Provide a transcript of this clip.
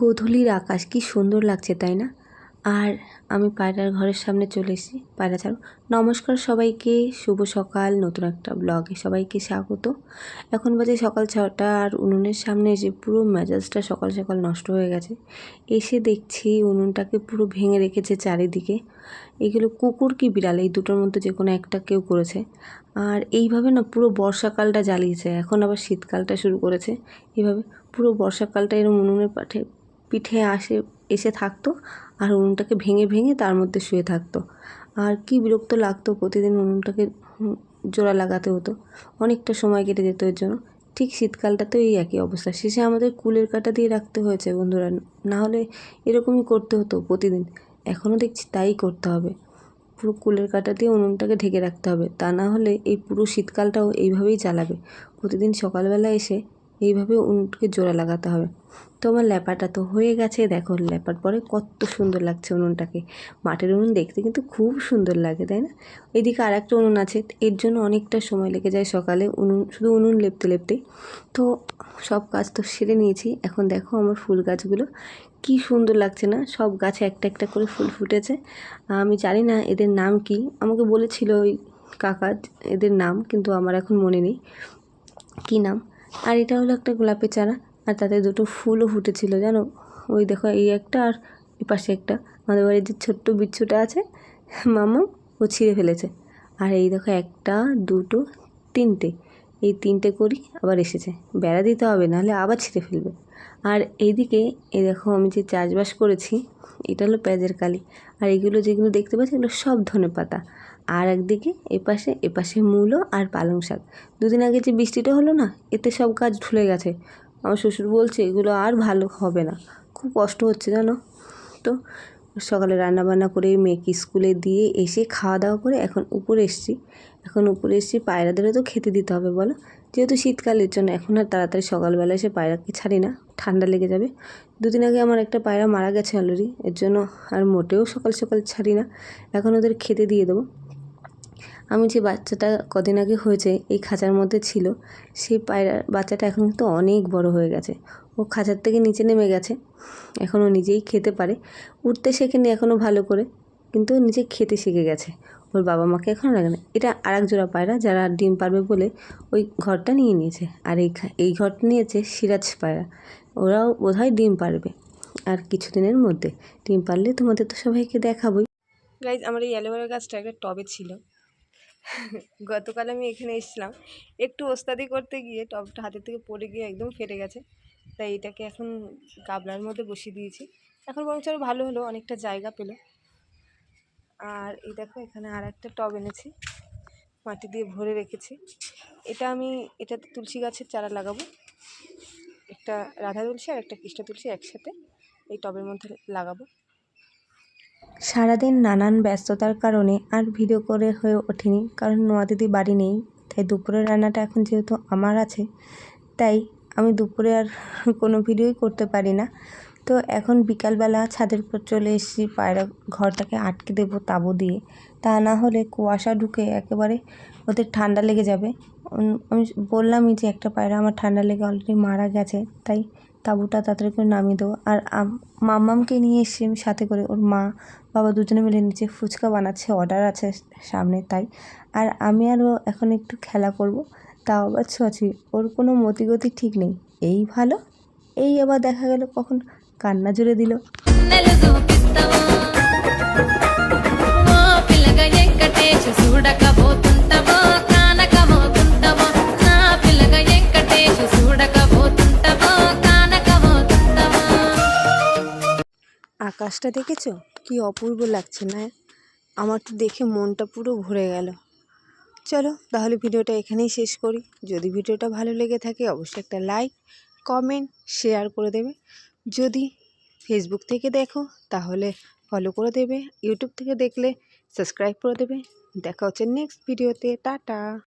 গোধূলির আকাশ কি সুন্দর লাগছে, তাই না? আর আমি পায়রার ঘরের সামনে চলে এসেছি, পায়রা ছাড়ো। নমস্কার সবাইকে, শুভ সকাল, নতুন একটা ব্লগে সবাইকে স্বাগত। এখন বাজে সকাল ছটা, আর উনুনের সামনে এসে পুরো মেজাজটা সকাল সকাল নষ্ট হয়ে গেছে। এসে দেখছি উনুনটাকে পুরো ভেঙে রেখেছে চারিদিকে। এগুলো কুকুর কি বিড়াল? এই দুটোর মধ্যে যে কোনো একটা কেউ করেছে। আর এইভাবে না পুরো বর্ষাকালটা জ্বালিয়েছে, এখন আবার শীতকালটা শুরু করেছে। এইভাবে পুরো বর্ষাকালটা এরম উনুনের পাঠে পিঠে আসে, এসে থাকতো আর উনুনটাকে ভেঙে ভেঙে তার মধ্যে শুয়ে থাকতো। আর কি বিরক্ত লাগতো প্রতিদিন উনুনটাকে জোড়া লাগাতে হতো। অনেকটা সময় কেটে যেত এর জন্য। ঠিক শীতকালটাতেও এই একই অবস্থা। শেষে আমাদের কুলের কাটা দিয়ে রাখতে হয়েছে বন্ধুরা। না হলে এরকমই করতে হতো প্রতিদিন। এখনও দেখছি তাই করতে হবে। পুরো কুলের কাটা দিয়ে উনুনটাকে ঢেকে রাখতে হবে। তা না হলে এই পুরো শীতকালটাও এইভাবেই চালাবে। প্রতিদিন সকালবেলা এসে এইভাবে উনুনকে জোড়া লাগাতে হবে। তো আমার ল্যাপাটা তো হয়ে গেছে, দেখো ল্যাপার পরে কত সুন্দর লাগছে উনুনটাকে। মাটির উনুন দেখতে কিন্তু খুব সুন্দর লাগে, তাই না? এদিকে আর একটা উনুন আছে, এর জন্য অনেকটা সময় লেগে যায় সকালে উনুন, শুধু উনুন লেপতে লেপতে তো সব কাজ তো সেরে নিয়েছি, এখন দেখো আমার ফুল গাছগুলো কি সুন্দর লাগছে না? সব গাছে একটা একটা করে ফুল ফুটেছে। আমি জানি না এদের নাম কি, আমাকে বলেছিল ওই কাকা এদের নাম, কিন্তু আমার এখন মনে নেই। কী নাম? আর এটা হলো একটা গোলাপের চারা, আর তাতে দুটো ফুলও ফুটেছিল, জানো? ওই দেখো, এই একটা আর এই পাশে একটা। আমাদের বাড়ির যে ছোট্ট বিচ্ছুটা আছে, মামা, ও ছিঁড়ে ফেলেছে। আর এই দেখো, একটা, দুটো, তিনটে। এই তিনটে করি, আবার এসেছে। বেড়া দিতে হবে, নাহলে আবার ছিঁড়ে ফেলবে। আর এইদিকে, এই দেখো, আমি যে চাষবাস করেছি, এটা হলো পেঁয়াজের কালি। আর এগুলো যেগুলো দেখতে পাচ্ছি, এগুলো সব ধনে পাতা আর একদিকে এপাশে এপাশে মূলো আর পালং শাক। দুদিন আগে যে বৃষ্টিটা হলো না, এতে সব গাছ ঢুলে গেছে। আমার শ্বশুর বলছে, এগুলো আর ভালো হবে না। খুব কষ্ট হচ্ছে জানো? তো সকালে রান্না বান্না করে মেয়েকে স্কুলে দিয়ে এসে খাওয়া দাওয়া করে এখন উপরে এসেছি। এখন উপরে এসেছি পায়রাদেরও তো খেতে দিতে হবে, বলো। যেহেতু শীতকালের জন্য এখন আর তাড়াতাড়ি সকালবেলা এসে পায়রাকে ছাড়ি না, ঠান্ডা লেগে যাবে। দুদিন আগে আমার একটা পায়রা মারা গেছে অলরেডি এর জন্য আর মোটেও সকাল সকাল ছাড়ি না। এখন ওদের খেতে দিয়ে দেবো। আমি যে বাচ্চাটা কদিন আগে হয়েছে, এই খাঁচার মধ্যে ছিল, সেই পায়রা বাচ্চাটা এখন তো অনেক বড় হয়ে গেছে। ও খাঁচার থেকে নিচে নেমে গেছে। এখন ও নিজেই খেতে পারে। উঠতে শেখেনি এখনও ভালো করে, কিন্তু নিজে খেতে শিখে গেছে। ওর বাবা মাকে এখনও লাগে না এটা আর এক জোড়া পায়রা যারা ডিম পারবে বলে ওই ঘরটা নিয়ে নিয়েছে। আর এই এই ঘরটা নিয়েছে সিরাজ পায়রা। ওরাও বোধহয় ডিম পারবে। আর কিছুদিনের মধ্যে ডিম পারলে তোমাদের তো সবাইকে দেখাবোই। গাইজ আমার এই অ্যালোভেরা গাছটা একটা টবে ছিল। গতকাল আমি এখানে এসেছিলাম। একটু ওস্তাদি করতে গিয়ে টবটা হাতের থেকে পড়ে গিয়ে একদম ফেটে গেছে। তাই এটাকে এখন গাবলার মধ্যে বসিয়ে দিয়েছি। এখন বরং আরও ভালো হলো, অনেকটা জায়গা পেল। আর এই দেখো, এখানে আর একটা টব এনেছি। মাটি দিয়ে ভরে রেখেছি। এটা আমি, এটাতে তুলসী গাছের চারা লাগাবো। একটা রাধা তুলসী আর একটা কৃষ্ণ তুলসী একসাথে এই টবের মধ্যে লাগাবো। সারাদিন নানান ব্যস্ততার কারণে আর ভিডিও করে হয়ে ওঠেনি, কারণ নোয়া দিদি বাড়ি নেই, তাই দুপুরের রান্নাটা এখন যেহেতু আমার আছে, তাই আমি দুপুরে আর কোনো ভিডিওই করতে পারি না। তো এখন বিকালবেলা ছাদের উপর চলে এসেছি, পায়রা ঘরটাকে আটকে দেবো তাবু দিয়ে। তা না হলে কুয়াশা ঢুকে একেবারে ওদের ঠান্ডা লেগে যাবে। আমি বললামই যে একটা পায়রা আমার ঠান্ডা লেগে অলরেডি মারা গেছে, তাই তাঁবুটা তাড়াতাড়ি করে নামিয়ে দেবো। আর মাম্মামকে নিয়ে এসেছি সাথে করে। ওর মা, বাবা দুজনে মিলে নিচে ফুচকা বানাচ্ছে অর্ডার আছে সামনে তাই। আর আমি আরও এখন একটু খেলা করব, তাও আবার ছোঁয়াছি ওর কোনো মতিগতি ঠিক নেই। এই ভালো, এই আবার দেখা গেল কখন কান্না জুড়ে দিল। আকাশটা দেখেছ? কি অপূর্ব লাগছে না? আমার তো দেখে মনটা পুরো ভরে গেল। চলো তাহলে ভিডিওটা এখানেই শেষ করি। যদি ভিডিওটা ভালো লেগে থাকে, অবশ্যই একটা লাইক কমেন্ট শেয়ার করে দেবে। যদি ফেসবুক থেকে দেখো, তাহলে ফলো করে দেবে। ইউটিউব থেকে দেখলে সাবস্ক্রাইব করে দেবে। দেখা হচ্ছে নেক্সট ভিডিওতে টাটা!